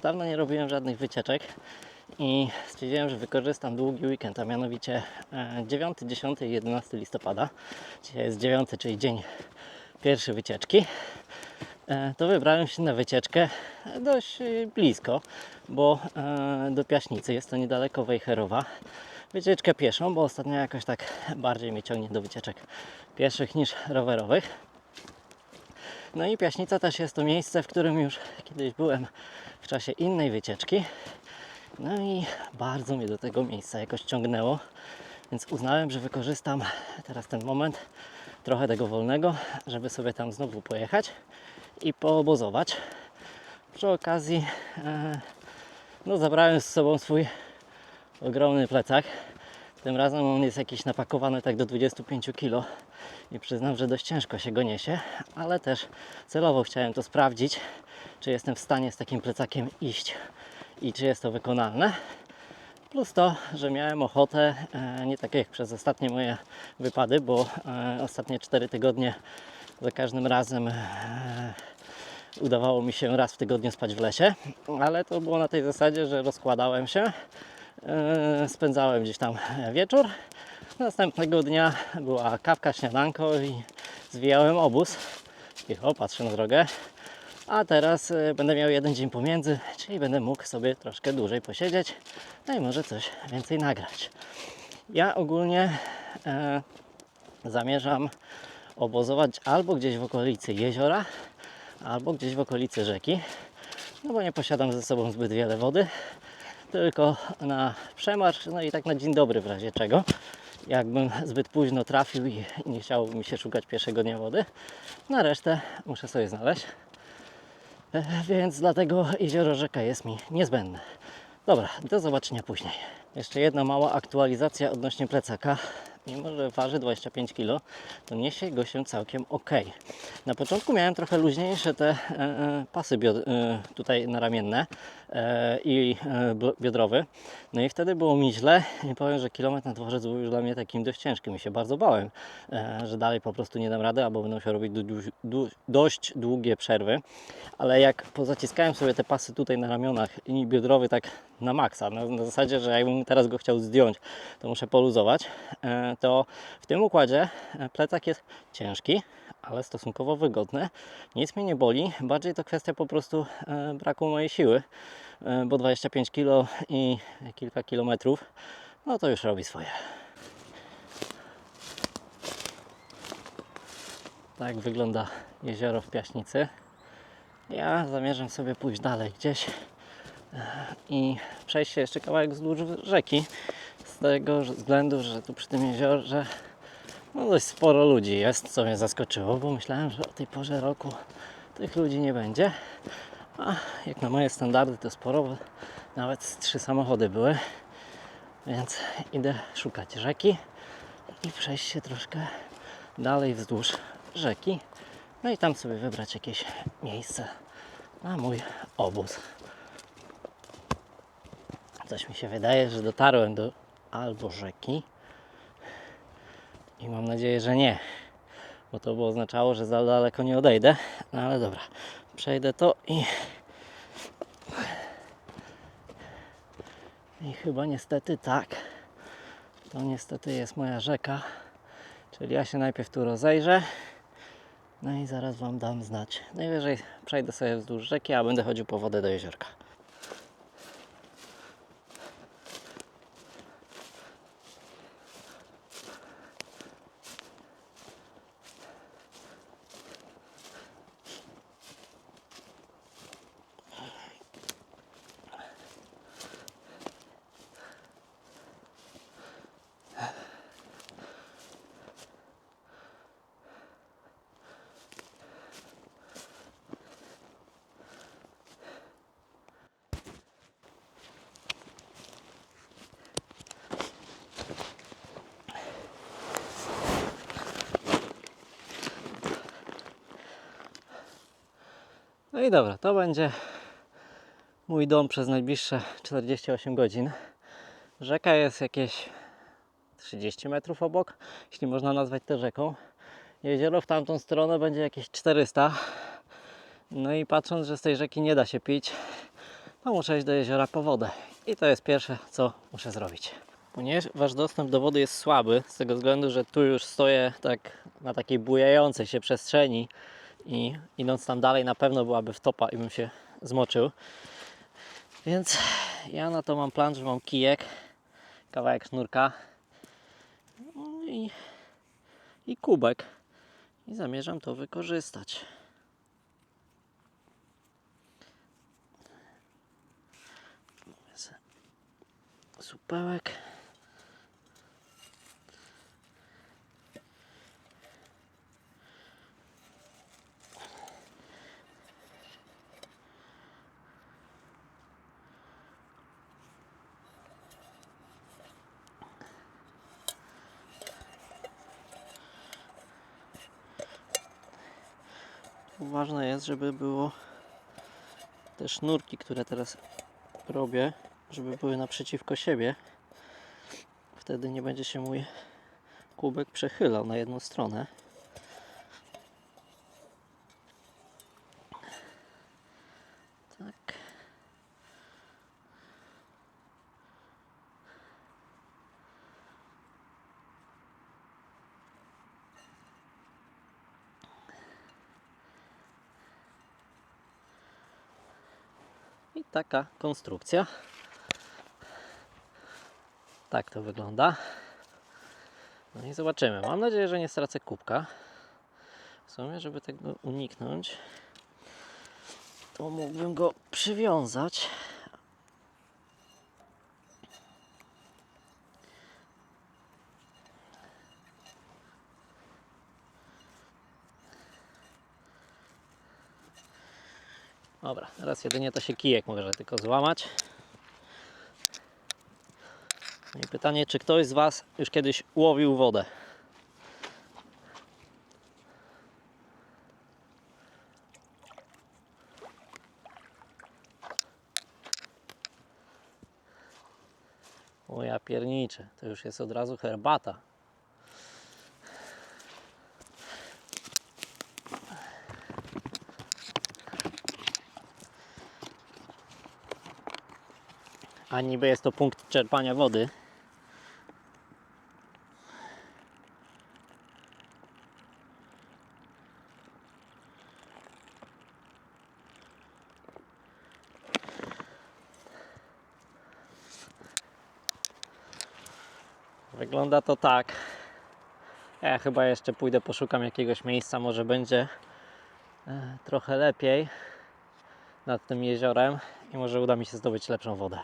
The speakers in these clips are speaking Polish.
Już dawno nie robiłem żadnych wycieczek i stwierdziłem, że wykorzystam długi weekend, a mianowicie e, 9, 10 i 11 listopada. Dzisiaj jest 9, czyli dzień pierwszy wycieczki. E, To wybrałem się na wycieczkę dość e, blisko, bo e, do Piaśnicy jest to niedaleko Wejherowa. Wycieczkę pieszą, bo ostatnio jakoś tak bardziej mnie ciągnie do wycieczek pieszych niż rowerowych. No i Piaśnica też jest to miejsce, w którym już kiedyś byłem czasie innej wycieczki. No i bardzo mnie do tego miejsca jakoś ciągnęło, więc uznałem, że wykorzystam teraz ten moment trochę tego wolnego, żeby sobie tam znowu pojechać i poobozować. Przy okazji e, no, zabrałem z sobą swój ogromny plecak. Tym razem on jest jakiś napakowany tak do 25 kg i przyznam, że dość ciężko się go niesie, ale też celowo chciałem to sprawdzić, czy jestem w stanie z takim plecakiem iść i czy jest to wykonalne. Plus to, że miałem ochotę, e, nie tak jak przez ostatnie moje wypady, bo e, ostatnie 4 tygodnie za każdym razem e, udawało mi się raz w tygodniu spać w lesie, ale to było na tej zasadzie, że rozkładałem się, spędzałem gdzieś tam wieczór. Następnego dnia była kawka, śniadanko i zwijałem obóz. Cicho, patrzę na drogę. A teraz e, będę miał jeden dzień pomiędzy, czyli będę mógł sobie troszkę dłużej posiedzieć, no i może coś więcej nagrać. Ja ogólnie e, zamierzam obozować albo gdzieś w okolicy jeziora, albo gdzieś w okolicy rzeki, no bo nie posiadam ze sobą zbyt wiele wody, tylko na przemarsz, no i tak na dzień dobry w razie czego. Jakbym zbyt późno trafił i nie chciało mi się szukać pierwszego dnia wody, na resztę muszę sobie znaleźć. Więc dlatego jezioro rzeka jest mi niezbędne. Dobra, do zobaczenia później. Jeszcze jedna mała aktualizacja odnośnie plecaka. Mimo, że waży 25 kg, to niesie go się całkiem ok. Na początku miałem trochę luźniejsze te e, e, pasy bio- e, tutaj i e, biodrowy. No i wtedy było mi źle i powiem, że kilometr na dworzec był już dla mnie takim dość ciężkim i się bardzo bałem, e, że dalej po prostu nie dam rady, albo będą się robić dość długie przerwy. Ale jak pozaciskałem sobie te pasy tutaj na ramionach i biodrowy tak na maksa, na, na zasadzie, że jakbym teraz go chciał zdjąć, to muszę poluzować, e, to w tym układzie e, plecak jest ciężki, ale stosunkowo wygodny. Nic mnie nie boli, bardziej to kwestia po prostu e, braku mojej siły, e, bo 25 kg i kilka kilometrów, no to już robi swoje. Tak wygląda jezioro w Piaśnicy. Ja zamierzam sobie pójść dalej gdzieś e, i przejść się jeszcze kawałek wzdłuż rzeki. Z tego względu, że tu przy tym jeziorze no dość sporo ludzi jest, co mnie zaskoczyło, bo myślałem, że o tej porze roku tych ludzi nie będzie. A jak na moje standardy to sporo, bo nawet trzy samochody były. Więc idę szukać rzeki i przejść się troszkę dalej wzdłuż rzeki. No i tam sobie wybrać jakieś miejsce na mój obóz. Coś mi się wydaje, że dotarłem do albo rzeki i mam nadzieję, że nie, bo to by oznaczało, że za daleko nie odejdę. No ale dobra, przejdę to i i chyba niestety tak. To niestety jest moja rzeka. Czyli ja się najpierw tu rozejrzę. No i zaraz Wam dam znać. Najwyżej przejdę sobie wzdłuż rzeki, a będę chodził po wodę do jeziorka. No i dobra, to będzie mój dom przez najbliższe 48 godzin. Rzeka jest jakieś 30 metrów obok, jeśli można nazwać to rzeką. Jezioro w tamtą stronę będzie jakieś 400. No i patrząc, że z tej rzeki nie da się pić, to muszę iść do jeziora po wodę. I to jest pierwsze, co muszę zrobić. Ponieważ dostęp do wody jest słaby, z tego względu, że tu już stoję tak na takiej bujającej się przestrzeni i idąc tam dalej na pewno byłaby wtopa i bym się zmoczył. Więc ja na to mam plan, że mam kijek, kawałek sznurka no i, i kubek. I zamierzam to wykorzystać. Supełek. Ważne jest, żeby było te sznurki, które teraz robię, żeby były naprzeciwko siebie. Wtedy nie będzie się mój kubek przechylał na jedną stronę. Taka konstrukcja. Tak to wygląda. No i zobaczymy. Mam nadzieję, że nie stracę kubka. W sumie, żeby tego uniknąć, to mógłbym go przywiązać. Dobra, teraz jedynie to się kijek może tylko złamać. No i pytanie, czy ktoś z Was już kiedyś łowił wodę? O ja pierniczę, to już jest od razu herbata. A niby jest to punkt czerpania wody. Wygląda to tak. Ja chyba jeszcze pójdę, poszukam jakiegoś miejsca, może będzie e, trochę lepiej nad tym jeziorem i może uda mi się zdobyć lepszą wodę.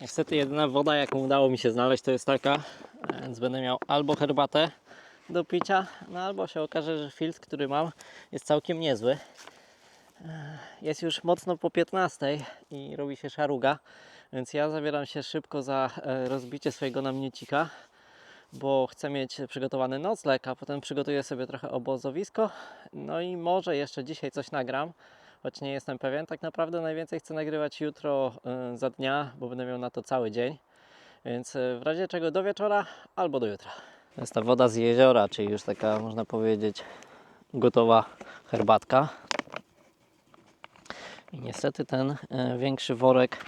Niestety jedyna woda, jaką udało mi się znaleźć, to jest taka, więc będę miał albo herbatę do picia, no albo się okaże, że filtr, który mam, jest całkiem niezły. Jest już mocno po 15 i robi się szaruga, więc ja zabieram się szybko za e, rozbicie swojego namiocika, bo chcę mieć przygotowany nocleg, a potem przygotuję sobie trochę obozowisko. No i może jeszcze dzisiaj coś nagram, choć nie jestem pewien. Tak naprawdę najwięcej chcę nagrywać jutro e, za dnia, bo będę miał na to cały dzień. Więc e, w razie czego do wieczora albo do jutra. To jest ta woda z jeziora, czyli już taka można powiedzieć gotowa herbatka. I niestety ten e, większy worek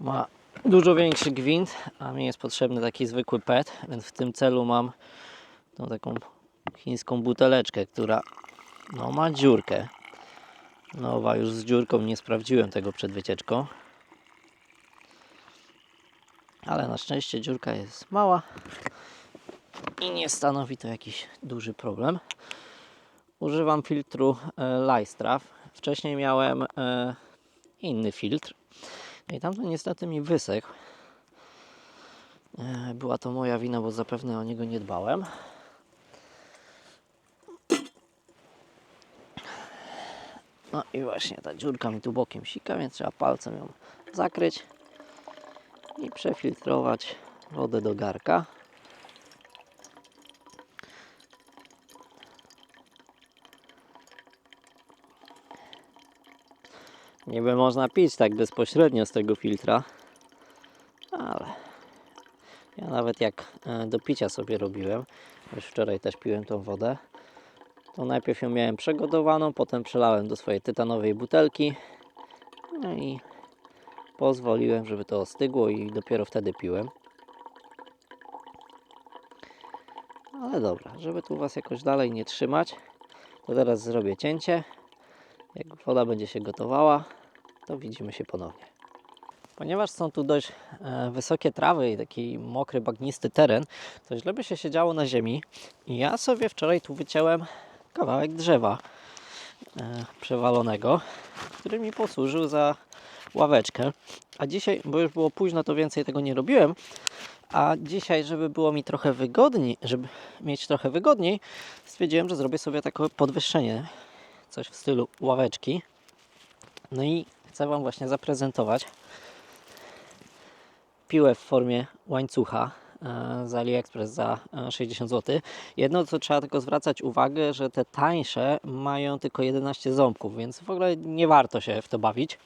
ma dużo większy gwint, a mi jest potrzebny taki zwykły PET, więc w tym celu mam tą taką chińską buteleczkę, która no, ma dziurkę. Nowa już z dziurką, nie sprawdziłem tego przed wycieczką. Ale na szczęście dziurka jest mała i nie stanowi to jakiś duży problem. Używam filtru e, Lystraf. Wcześniej miałem e, inny filtr. No i tamten niestety mi wysechł. E, była to moja wina, bo zapewne o niego nie dbałem. No i właśnie ta dziurka mi tu bokiem sika, więc trzeba palcem ją zakryć i przefiltrować wodę do garka. Niby można pić tak bezpośrednio z tego filtra, ale ja nawet jak e, do picia sobie robiłem, już wczoraj też piłem tą wodę, to najpierw ją miałem przegotowaną, potem przelałem do swojej tytanowej butelki No i pozwoliłem, żeby to ostygło i dopiero wtedy piłem. Ale dobra, żeby tu Was jakoś dalej nie trzymać, to teraz zrobię cięcie. Jak woda będzie się gotowała, to widzimy się ponownie. Ponieważ są tu dość e, wysokie trawy i taki mokry, bagnisty teren, to źle by się siedziało na ziemi. I ja sobie wczoraj tu wyciąłem kawałek drzewa e, przewalonego, który mi posłużył za ławeczkę. A dzisiaj, bo już było późno, to więcej tego nie robiłem. A dzisiaj, żeby było mi trochę wygodniej, żeby mieć trochę wygodniej, stwierdziłem, że zrobię sobie takie podwyższenie. Coś w stylu ławeczki. No i chcę Wam właśnie zaprezentować piłę w formie łańcucha z AliExpress za e, 60 zł. Jedno, co trzeba tylko zwracać uwagę, że te tańsze mają tylko 11 ząbków, więc w ogóle nie warto się w to bawić.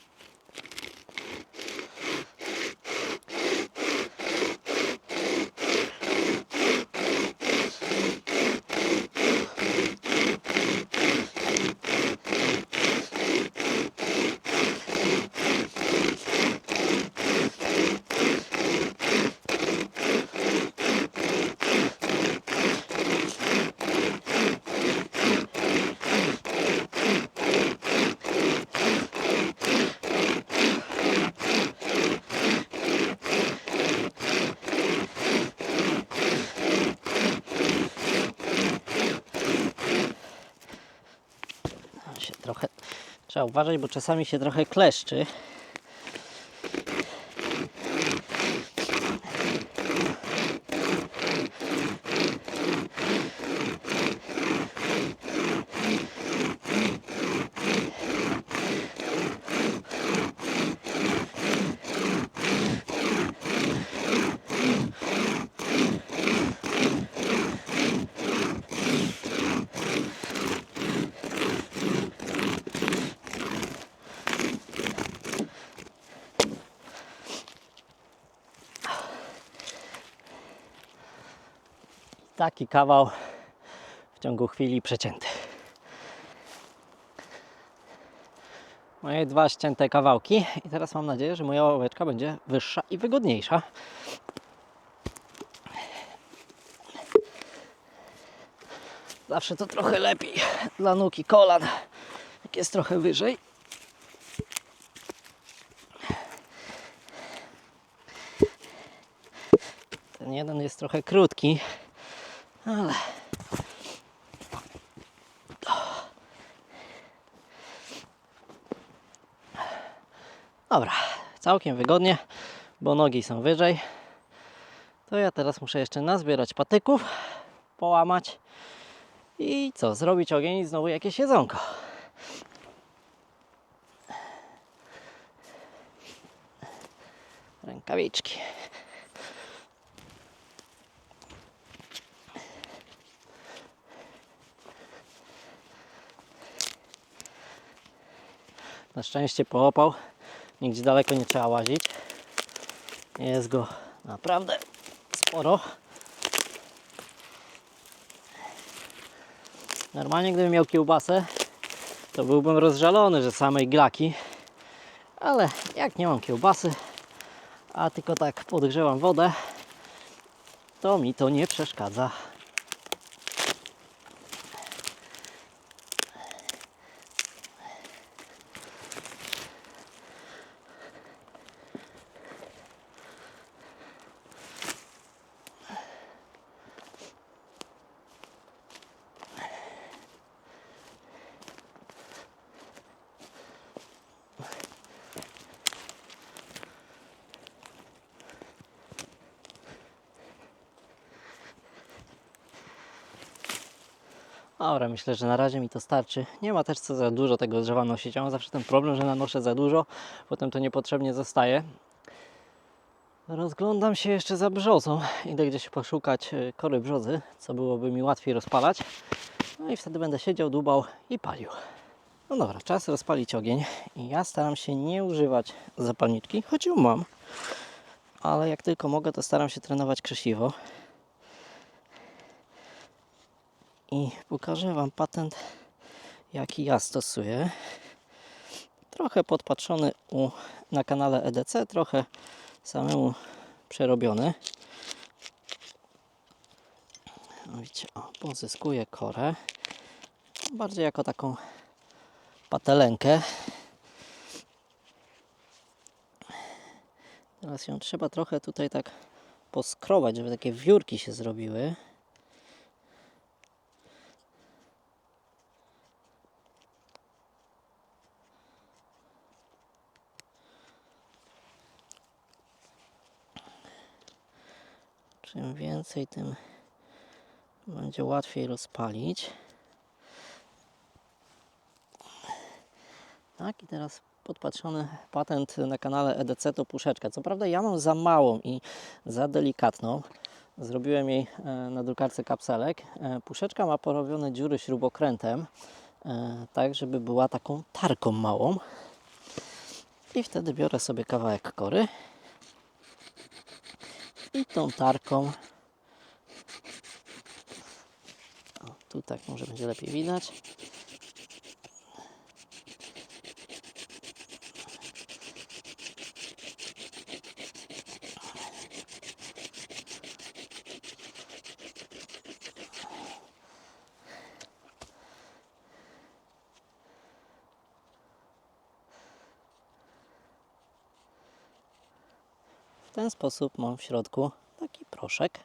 No, się trochę trzeba uważać, bo czasami się trochę kleszczy. Taki kawał w ciągu chwili przecięty. Moje dwa ścięte kawałki i teraz mam nadzieję, że moja ławeczka będzie wyższa i wygodniejsza. Zawsze to trochę lepiej dla nóg i kolan, jak jest trochę wyżej. Ten jeden jest trochę krótki, ale dobra, całkiem wygodnie, bo nogi są wyżej. To ja teraz muszę jeszcze nazbierać patyków, połamać i co, zrobić ogień i znowu jakieś jedzonko. Rękawiczki. Na szczęście poopał. Nigdzie daleko nie trzeba łazić. Jest go naprawdę sporo. Normalnie gdybym miał kiełbasę, to byłbym rozżalony, że samej glaki. Ale jak nie mam kiełbasy, a tylko tak podgrzewam wodę, to mi to nie przeszkadza. Dobra, myślę, że na razie mi to starczy. Nie ma też co za dużo tego drzewa nosić. Ja mam zawsze ten problem, że nanoszę za dużo, potem to niepotrzebnie zostaje. Rozglądam się jeszcze za brzozą. Idę gdzieś poszukać y, kory brzozy, co byłoby mi łatwiej rozpalać. No i wtedy będę siedział, dubał i palił. No dobra, czas rozpalić ogień. I ja staram się nie używać zapalniczki, choć ją mam. Ale jak tylko mogę, to staram się trenować krzesiwo. I pokażę Wam patent, jaki ja stosuję. trochę podpatrzony u, na kanale EDC, trochę samemu przerobiony. No Widzicie, o, pozyskuje korę. Bardziej jako taką patelenkę. Teraz ją trzeba trochę tutaj tak poskrobać, żeby takie wiórki się zrobiły. Czym więcej, tym będzie łatwiej rozpalić. Tak, i teraz podpatrzony patent na kanale EDC to puszeczka. Co prawda ja mam za małą i za delikatną. Zrobiłem jej e, na drukarce kapselek. E, Puszeczka ma porobione dziury śrubokrętem, e, tak żeby była taką tarką małą. I wtedy biorę sobie kawałek kory i tą tarką o, tu tak może będzie lepiej widać. Ten sposób mam w środku taki proszek.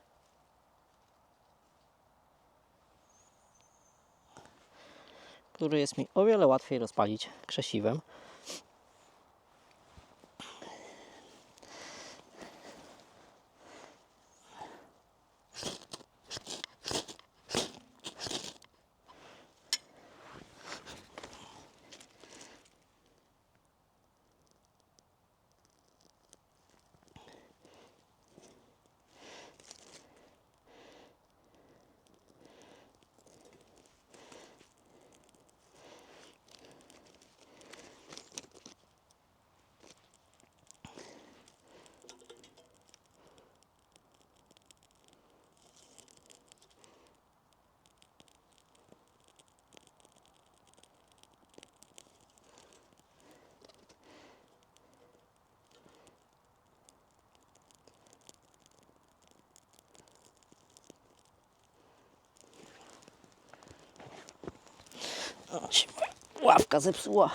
który jest mi o wiele łatwiej rozpalić krzesiwem. Ławka zepsuła.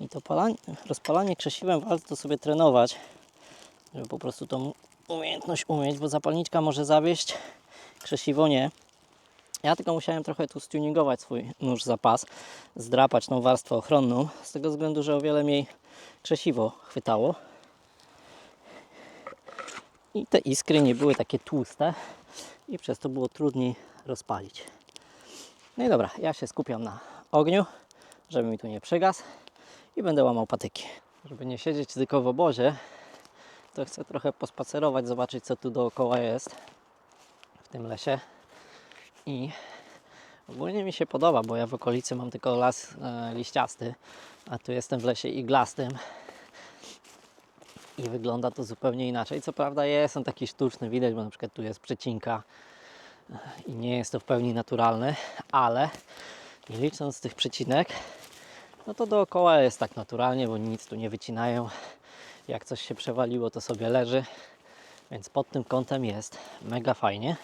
I to palanie, rozpalanie krzesiwem warto sobie trenować, żeby po prostu tą umiejętność umieć, bo zapalniczka może zawieść, krzesiwo nie. Ja tylko musiałem trochę tu stuningować swój nóż zapas, zdrapać tą warstwę ochronną, z tego względu, że o wiele mniej krzesiwo chwytało. I te iskry nie były takie tłuste i przez to było trudniej rozpalić. No i dobra, ja się skupiam na ogniu, żeby mi tu nie przygasł i będę łamał patyki. Żeby nie siedzieć tylko w obozie, to chcę trochę pospacerować, zobaczyć co tu dookoła jest w tym lesie. I ogólnie mi się podoba, bo ja w okolicy mam tylko las e, liściasty, a tu jestem w lesie iglastym. I wygląda to zupełnie inaczej. Co prawda jest on taki sztuczny, widać, bo na przykład tu jest przecinka i nie jest to w pełni naturalne, ale nie licząc tych przecinek, no to dookoła jest tak naturalnie, bo nic tu nie wycinają. Jak coś się przewaliło, to sobie leży, więc pod tym kątem jest mega fajnie.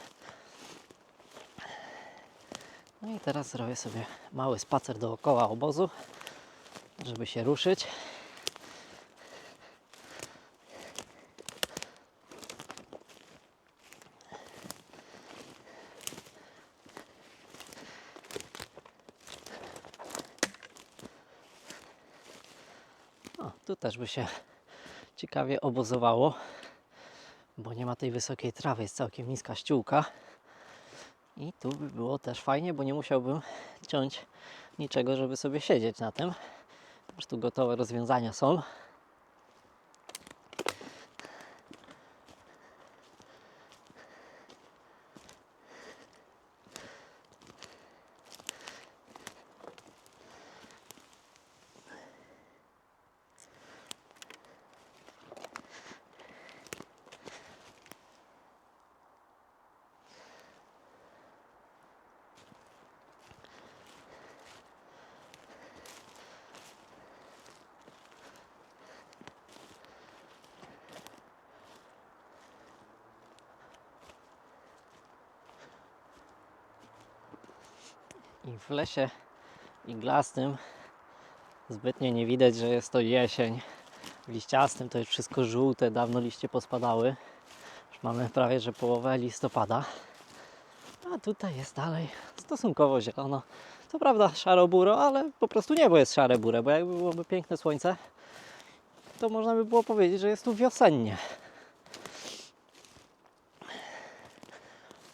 No i teraz zrobię sobie mały spacer dookoła obozu, żeby się ruszyć. Tu też by się ciekawie obozowało, bo nie ma tej wysokiej trawy, jest całkiem niska ściółka. I tu by było też fajnie, bo nie musiałbym ciąć niczego, żeby sobie siedzieć na tym. Już tu gotowe rozwiązania są. I w lesie iglastym zbytnio nie widać, że jest to jesień. W liściastym to jest wszystko żółte, dawno liście pospadały. Już mamy prawie, że połowę listopada. A tutaj jest dalej stosunkowo zielono. Co prawda szaro-buro, ale po prostu niebo jest szare-bure, bo jakby byłoby piękne słońce, to można by było powiedzieć, że jest tu wiosennie.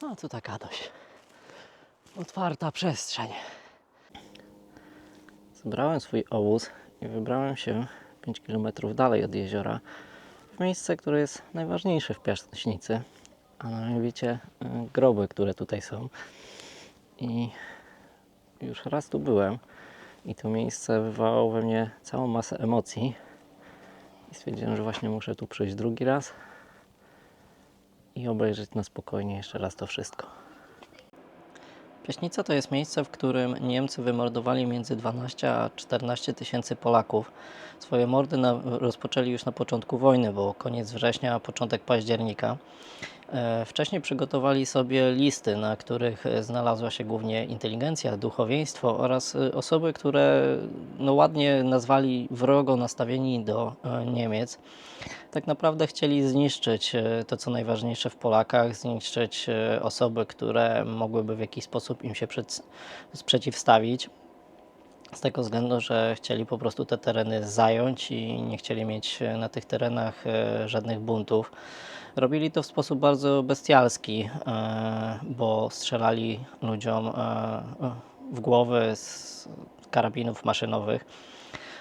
No tu taka dość otwarta przestrzeń. Zebrałem swój obóz i wybrałem się 5 km dalej od jeziora w miejsce, które jest najważniejsze w Piaśnicy, a mianowicie y, groby, które tutaj są. I już raz tu byłem i to miejsce wywołało we mnie całą masę emocji i stwierdziłem, że właśnie muszę tu przyjść drugi raz i obejrzeć na spokojnie jeszcze raz to wszystko. Pieśnica to jest miejsce, w którym Niemcy wymordowali między 12 a 14 tysięcy Polaków. Swoje mordy na, rozpoczęli już na początku wojny, bo koniec września, początek października. E, Wcześniej przygotowali sobie listy, na których e, znalazła się głównie inteligencja, duchowieństwo oraz e, osoby, które no, ładnie nazwali wrogo nastawieni do Niemiec. Tak naprawdę chcieli zniszczyć to, co najważniejsze w Polakach, zniszczyć osoby, które mogłyby w jakiś sposób im się sprzeciwstawić. Z tego względu, że chcieli po prostu te tereny zająć i nie chcieli mieć na tych terenach żadnych buntów. Robili to w sposób bardzo bestialski, e, bo strzelali ludziom e, w głowy z karabinów maszynowych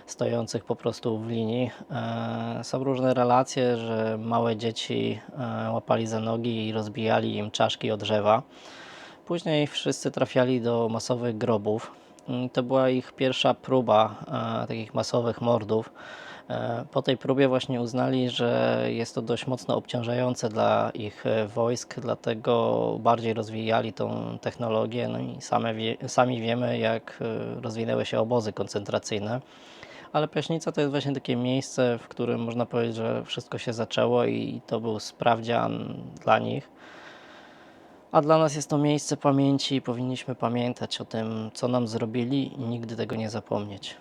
stojących po prostu w linii. E, Są różne relacje, że małe dzieci łapali za nogi i rozbijali im czaszki od drzewa. Później wszyscy trafiali do masowych grobów. Mm, To była ich pierwsza próba takich masowych mordów. E, Po tej próbie właśnie uznali, że jest to dość mocno obciążające dla ich e, wojsk, dlatego bardziej rozwijali tą technologię. No i same wie, sami wiemy, jak e, rozwinęły się obozy koncentracyjne. Ale Piaśnica to jest właśnie takie miejsce, w którym można powiedzieć, że wszystko się zaczęło i to był sprawdzian dla nich. A dla nas jest to miejsce pamięci i powinniśmy pamiętać o tym, co nam zrobili i nigdy tego nie zapomnieć.